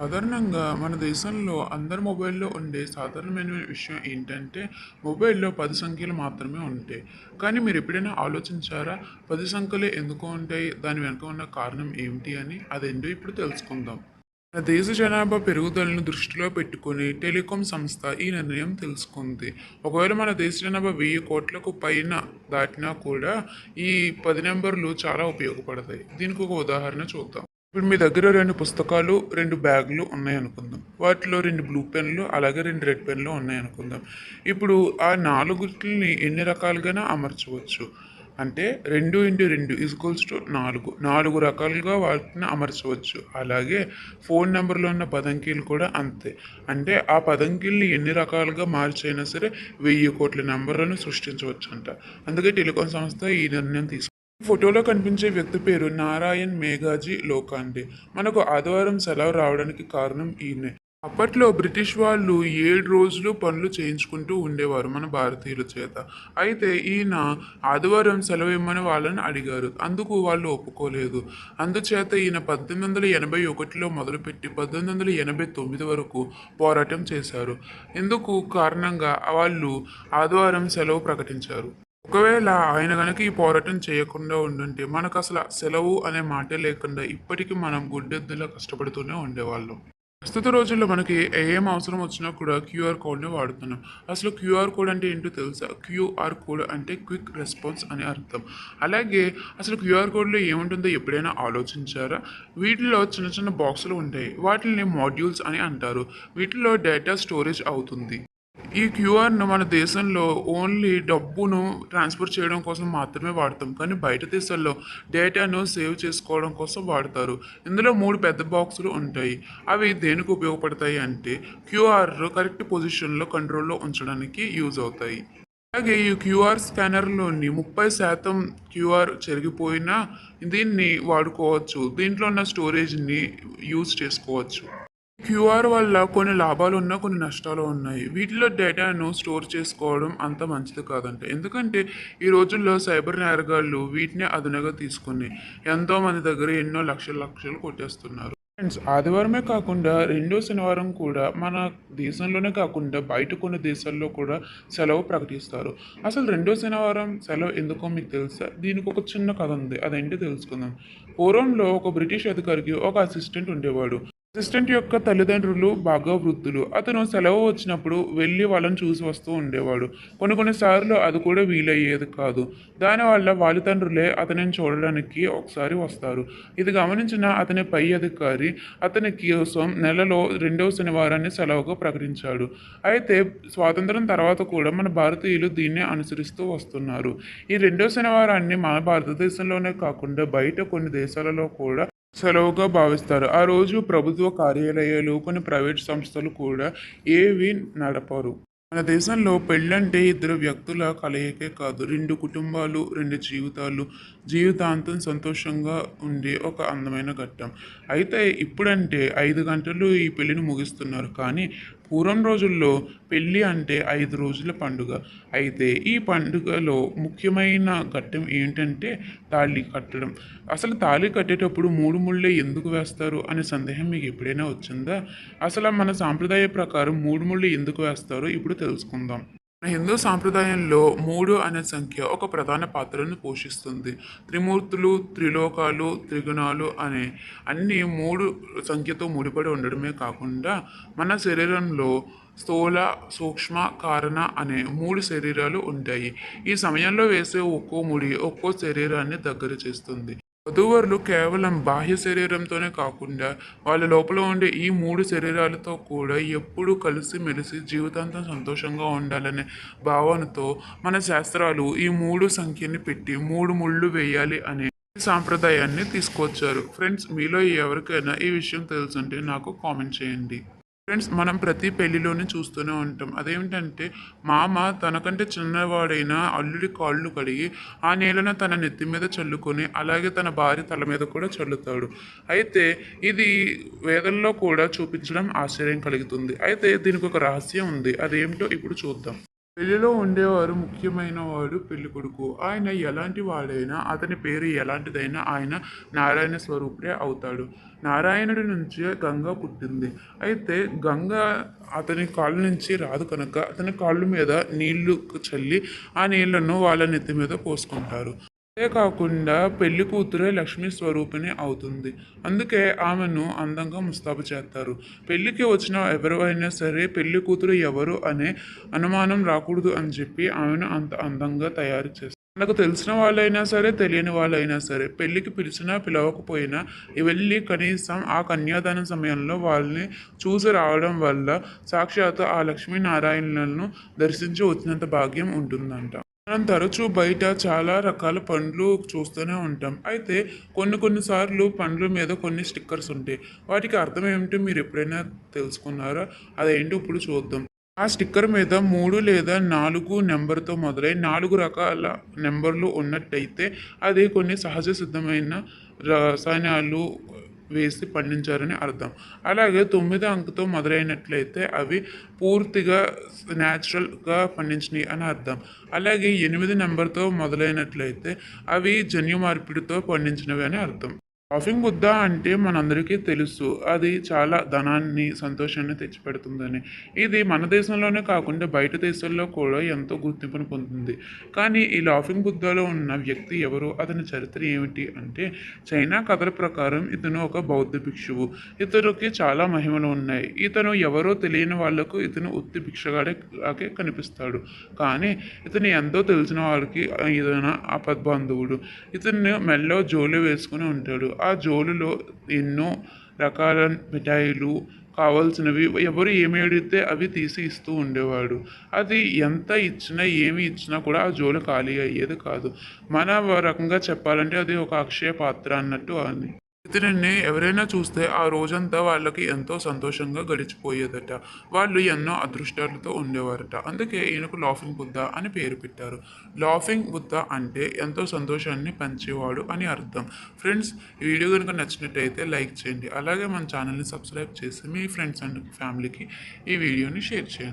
సాధారణంగా మన దేశంలో అందరి మొబైల్లో ఉండే సాధారణమైన విషయం ఏంటంటే మొబైల్లో పది సంఖ్యలు మాత్రమే ఉంటాయి. కానీ మీరు ఎప్పుడైనా ఆలోచించారా పది సంఖ్యలు ఎందుకు ఉంటాయి దాని వెనుక ఉన్న కారణం ఏమిటి అని? అదేంటో ఇప్పుడు తెలుసుకుందాం. మన దేశ జనాభా పెరుగుదలను దృష్టిలో పెట్టుకుని టెలికాం సంస్థ ఈ నిర్ణయం తెలుసుకుంది. ఒకవేళ మన దేశ జనాభా వెయ్యి కోట్లకు పైన దాటినా కూడా ఈ పది నెంబర్లు చాలా ఉపయోగపడతాయి. దీనికి ఒక ఉదాహరణ చూద్దాం. ఇప్పుడు మీ దగ్గర రెండు పుస్తకాలు రెండు బ్యాగులు ఉన్నాయి అనుకుందాం. వాటిలో రెండు బ్లూ పెన్లు అలాగే రెండు రెడ్ పెన్లు ఉన్నాయి అనుకుందాం. ఇప్పుడు ఆ నాలుగుని ఎన్ని రకాలుగానే అమర్చవచ్చు? అంటే రెండు ఇంటూ రెండు ఈక్వల్స్ టు నాలుగు. నాలుగు రకాలుగా వాటిని అమర్చవచ్చు. అలాగే ఫోన్ నెంబర్లో ఉన్న పదంకీలు కూడా అంతే. అంటే ఆ పదంకీల్ని ఎన్ని రకాలుగా మార్చైనా సరే వెయ్యి కోట్ల నెంబర్లను సృష్టించవచ్చు అంట అందుకే టెలికాం సంస్థ ఈ నిర్ణయం తీసుకుంది. ఫోటోలో కనిపించే వ్యక్తి పేరు నారాయణ్ మేఘాజీ లోకాండే. మనకు ఆదివారం సెలవు రావడానికి కారణం ఈయనే. అప్పట్లో బ్రిటిష్ వాళ్ళు ఏడు రోజులు పనులు చేయించుకుంటూ ఉండేవారు మన భారతీయుల చేత. అయితే ఈయన ఆదివారం సెలవు ఇమ్మని వాళ్ళని అడిగారు. అందుకు వాళ్ళు ఒప్పుకోలేదు. అందుచేత ఈయన పద్దెనిమిది వందల ఎనభై ఒకటిలో మొదలుపెట్టి పద్దెనిమిది వందల ఎనభై తొమ్మిది వరకు పోరాటం చేశారు. ఇందుకు కారణంగా వాళ్ళు ఆదివారం సెలవు ప్రకటించారు. ఒకవేళ ఆయన కనుక ఈ పోరాటం చేయకుండా ఉండుంటే మనకు అసలు సెలవు అనే మాటే లేకుండా ఇప్పటికీ మనం గుడ్డెద్దులా కష్టపడుతూనే ఉండేవాళ్ళం. ప్రస్తుత రోజుల్లో మనకి ఏం అవసరం వచ్చినా కూడా క్యూఆర్ కోడ్ని వాడుతున్నాం. అసలు క్యూఆర్ కోడ్ అంటే ఏంటో తెలుసా? క్యూఆర్ కోడ్ అంటే క్విక్ రెస్పాన్స్ అని అర్థం. అలాగే అసలు క్యూఆర్ కోడ్లో ఏముంటుందో ఎప్పుడైనా ఆలోచించారా? వీటిలో చిన్న చిన్న బాక్సులు ఉంటాయి. వాటిని మాడ్యూల్స్ అని అంటారు. వీటిలో డేటా స్టోరేజ్ అవుతుంది. ఈ క్యూఆర్ను మన దేశంలో ఓన్లీ డబ్బును ట్రాన్స్ఫర్ చేయడం కోసం మాత్రమే వాడతాం. కానీ బయట దేశాల్లో డేటాను సేవ్ చేసుకోవడం కోసం వాడతారు. ఇందులో మూడు పెద్ద బాక్సులు ఉంటాయి. అవి దేనికి ఉపయోగపడతాయి అంటే క్యూఆర్ కరెక్ట్ పొజిషన్లో కంట్రోల్లో ఉంచడానికి యూజ్ అవుతాయి. అలాగే ఈ క్యూఆర్ స్కానర్లోని ముప్పై శాతం క్యూఆర్ చెరిగిపోయినా దీన్ని వాడుకోవచ్చు. దీంట్లో ఉన్న స్టోరేజ్ని యూజ్ చేసుకోవచ్చు. క్యూఆర్ వల్ల కొన్ని లాభాలు ఉన్నా కొన్ని నష్టాలు ఉన్నాయి. వీటిలో డేటాను స్టోర్ చేసుకోవడం అంత మంచిది కాదంట. ఎందుకంటే ఈ రోజుల్లో సైబర్ నేరగాళ్ళు వీటిని అదునుగా తీసుకుని ఎంతో మంది దగ్గర ఎన్నో లక్షల లక్షలు కొట్టేస్తున్నారు. ఫ్రెండ్స్ ఆదివారమే కాకుండా రెండో శనివారం కూడా మన దేశంలోనే కాకుండా బయట కొన్ని దేశాల్లో కూడా సెలవు ప్రకటిస్తారు. అసలు రెండో శనివారం సెలవు ఎందుకో మీకు తెలుసా? దీనికి ఒక చిన్న కథ ఉంది. అదేంటి తెలుసుకుందాం. పూర్వంలో ఒక బ్రిటిష్ అధికారికి ఒక అసిస్టెంట్ ఉండేవాడు. అసిస్టెంట్ యొక్క తల్లిదండ్రులు బాగా వృద్ధులు అతను సెలవు వచ్చినప్పుడు వెళ్ళి వాళ్ళని చూసి వస్తూ ఉండేవాడు. కొన్ని కొన్నిసార్లు అది కూడా వీలయ్యేది కాదు. దానివల్ల వాళ్ళ తండ్రులే అతనిని చూడడానికి ఒకసారి వస్తారు. ఇది గమనించిన అతని పై అధికారి అతని కోసం నెలలో రెండవ శనివారాన్ని సెలవుగా ప్రకటించాడు. అయితే స్వాతంత్రం తర్వాత కూడా మన భారతీయులు దీన్ని అనుసరిస్తూ వస్తున్నారు. ఈ రెండో శనివారాన్ని మన భారతదేశంలోనే కాకుండా బయట కొన్ని దేశాలలో కూడా సెలవుగా భావిస్తారు. ఆ రోజు ప్రభుత్వ కార్యాలయాలు కొన్ని ప్రైవేట్ సంస్థలు కూడా ఏవి నడపరు. మన దేశంలో పెళ్ళంటే ఇద్దరు వ్యక్తుల కలయికే కాదు. రెండు కుటుంబాలు రెండు జీవితాలు జీవితాంతం సంతోషంగా ఉండే ఒక అందమైన ఘట్టం. అయితే ఇప్పుడంటే ఐదు గంటలు ఈ పెళ్ళిని ముగిస్తున్నారు. కానీ పూర్వం రోజుల్లో పెళ్ళి అంటే ఐదు రోజుల పండుగ. అయితే ఈ పండుగలో ముఖ్యమైన ఘట్టం ఏంటంటే తాళి కట్టడం. అసలు తాళి కట్టేటప్పుడు మూడు ముళ్ళే ఎందుకు వేస్తారు అనే సందేహం మీకు ఎప్పుడైనా వచ్చిందా? అసలు మన సాంప్రదాయ ప్రకారం మూడు ముళ్ళు ఎందుకు వేస్తారో ఇప్పుడు తెలుసుకుందాం. మన హిందూ సాంప్రదాయంలో మూడు అనే సంఖ్య ఒక ప్రధాన పాత్రను పోషిస్తుంది. త్రిమూర్తులు త్రిలోకాలు త్రిగుణాలు అనే అన్ని మూడు సంఖ్యతో ముడిపడి ఉండడమే కాకుండా మన శరీరంలో స్థూల సూక్ష్మ కారణ అనే మూడు శరీరాలు ఉంటాయి. ఈ సమయంలో వేసే ఒక్కో ముడి ఒక్కో శరీరాన్ని దగ్గర చేస్తుంది. వధూవరులు కేవలం బాహ్య శరీరంతోనే కాకుండా వాళ్ళ లోపల ఉండే ఈ మూడు శరీరాలతో కూడా ఎప్పుడూ కలిసి మెలిసి జీవితాంతం సంతోషంగా ఉండాలనే భావనతో మన శాస్త్రాలు ఈ మూడు సంఖ్యని పెట్టి మూడు ముళ్ళు వేయాలి అనే సాంప్రదాయాన్ని తీసుకొచ్చారు. ఫ్రెండ్స్ మీలో ఎవరికైనా ఈ విషయం తెలుసుంటే నాకు కామెంట్ చేయండి. ఫ్రెండ్స్ మనం ప్రతి పెళ్ళిలోనే చూస్తూనే ఉంటాం. అదేమిటంటే మామ తనకంటే చిన్నవాడైన అల్లుడి కాళ్ళు కడిగి ఆ నేలను తన నెత్తి మీద చల్లుకొని అలాగే తన భార్య తల మీద కూడా చల్లుతాడు. అయితే ఇది వేదంలో కూడా చూపించడం ఆశ్చర్యం కలుగుతుంది. అయితే దీనికి ఒక రహస్యం ఉంది. అదేమిటో ఇప్పుడు చూద్దాం. పెళ్ళిలో ఉండేవారు ముఖ్యమైన వాడు పెళ్ళి కొడుకు ఆయన ఎలాంటి వాడైనా అతని పేరు ఎలాంటిదైనా ఆయన నారాయణ స్వరూపుడే అవుతాడు. నారాయణుడి నుంచే గంగ పుట్టింది. అయితే గంగ అతని కాళ్ళ నుంచి రాదు కనుక అతని కాళ్ళ మీద నీళ్ళు చల్లి ఆ నీళ్ళను వాళ్ళ నెత్తి మీద పోసుకుంటారు. అంతేకాకుండా పెళ్ళి కూతురే లక్ష్మీ స్వరూపిణి అవుతుంది. అందుకే ఆమెను అందంగా ముస్తాబు చేస్తారు. పెళ్ళికి వచ్చిన ఎవరైనా సరే పెళ్ళి కూతురు ఎవరు అనే అనుమానం రాకూడదు అని చెప్పి ఆమెను అంత అందంగా తయారు చేస్తారు. మనకు తెలిసిన వాళ్ళైనా సరే తెలియని వాళ్ళైనా సరే పెళ్ళికి పిలిచినా పిలవకపోయినా వెళ్ళి కనీసం ఆ కన్యాదాన సమయంలో వాళ్ళని చూసి రావడం వల్ల సాక్షాత్తు ఆ లక్ష్మీనారాయణలను దర్శించి వచ్చినంత భాగ్యం ఉంటుందంట. మనం తరచూ బయట చాలా రకాల పండ్లు చూస్తూనే ఉంటాం. అయితే కొన్ని కొన్నిసార్లు పండ్ల మీద కొన్ని స్టిక్కర్స్ ఉంటాయి. వాటికి అర్థం ఏమిటో మీరు ఎప్పుడైనా తెలుసుకున్నారా? అదేంటో ఇప్పుడు చూద్దాం. ఆ స్టిక్కర్ మీద మూడు లేదా నాలుగు నెంబర్తో మొదలై నాలుగు రకాల నెంబర్లు ఉన్నట్టయితే అది కొన్ని సహజ సిద్ధమైన రసాయనాలు వేసి పండించారని అర్థం. అలాగే తొమ్మిది అంకెతో మొదలైనట్లయితే అవి పూర్తిగా న్యాచురల్గా పండించినవి అని అర్థం. అలాగే ఎనిమిది నెంబర్తో మొదలైనట్లయితే అవి జన్యు మార్పిడితో పండించినవి అని అర్థం. లాఫింగ్ వద్దా అంటే మనందరికీ తెలుసు. అది చాలా ధనాన్ని సంతోషాన్ని తెచ్చిపెడుతుందని. ఇది మన దేశంలోనే కాకుండా బయట దేశాల్లో కూడా ఎంతో గుర్తింపును పొందింది కానీ ఈ లాఫింగ్ బుద్ధాలో ఉన్న వ్యక్తి ఎవరు? అతని చరిత్ర ఏమిటి అంటే చైనా కథల ప్రకారం ఇతను ఒక బౌద్ధ భిక్షువు. ఇతనికి చాలా మహిమలు ఉన్నాయి. ఇతను ఎవరో తెలియని వాళ్ళకు ఇతను ఉత్తి భిక్షగాడే కనిపిస్తాడు. కానీ ఇతను ఎంతో తెలిసిన వారికి ఇతను అపద్బంధువుడు ఇతను మెల్లో జోలు వేసుకుని ఉంటాడు. ఆ జోలులో ఎన్నో రకాల మిఠాయిలు కావాల్సినవి ఎవరు ఏమి అడిగితే అవి తీసి ఇస్తూ ఉండేవాడు. అది ఎంత ఇచ్చినా ఏమి ఇచ్చినా కూడా ఆ జోలు ఖాళీ అయ్యేది కాదు. మన రకంగా చెప్పాలంటే అది ఒక అక్షయ పాత్ర అన్నట్టు అని ఇతనిని ఎవరైనా చూస్తే ఆ రోజంతా వాళ్ళకి ఎంతో సంతోషంగా గడిచిపోయేదట. వాళ్ళు ఎన్నో అదృష్టాలతో ఉండేవారట. అందుకే ఈయనకు లాఫింగ్ బుద్ధ అని పేరు పెట్టారు. లాఫింగ్ బుద్ధ అంటే ఎంతో సంతోషాన్ని పంచేవాడు అని అర్థం. ఫ్రెండ్స్ ఈ వీడియో కనుక నచ్చినట్టయితే లైక్ చేయండి. అలాగే మన ఛానల్ని సబ్స్క్రైబ్ చేసి మీ ఫ్రెండ్స్ అండ్ ఫ్యామిలీకి ఈ వీడియోని షేర్ చేయండి.